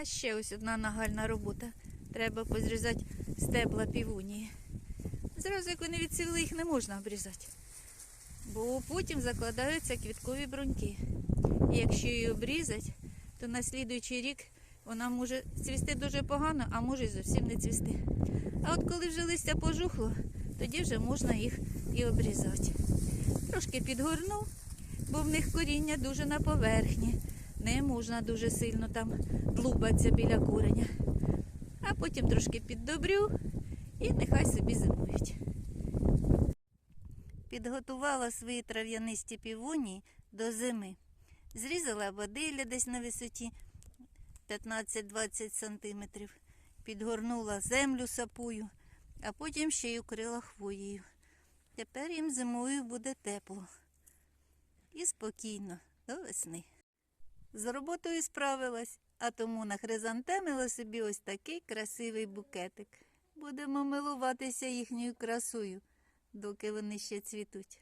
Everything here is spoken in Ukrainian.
А ще ось одна нагальна робота. Треба позрізати стебла півунії. Зразу, як вони відцвіли, їх не можна обрізати. Бо потім закладаються квіткові бруньки. І якщо її обрізати, то на слідуючий рік вона може цвісти дуже погано, а може й зовсім не цвісти. А от коли вже листя пожухло, тоді вже можна їх і обрізати. Трошки підгорнув, бо в них коріння дуже на поверхні. Не можна дуже сильно там длубатися біля кореня. А потім трошки піддобрю і нехай собі зимують. Підготувала свої трав'янисті півонії до зими. Зрізала водилля десь на висоті 15-20 сантиметрів, підгорнула землю сапою, а потім ще й укрила хвоєю. Тепер їм зимою буде тепло і спокійно до весни. З роботою справилась, а тому нахризантемила собі ось такий красивий букетик. Будемо милуватися їхньою красою, доки вони ще цвітуть.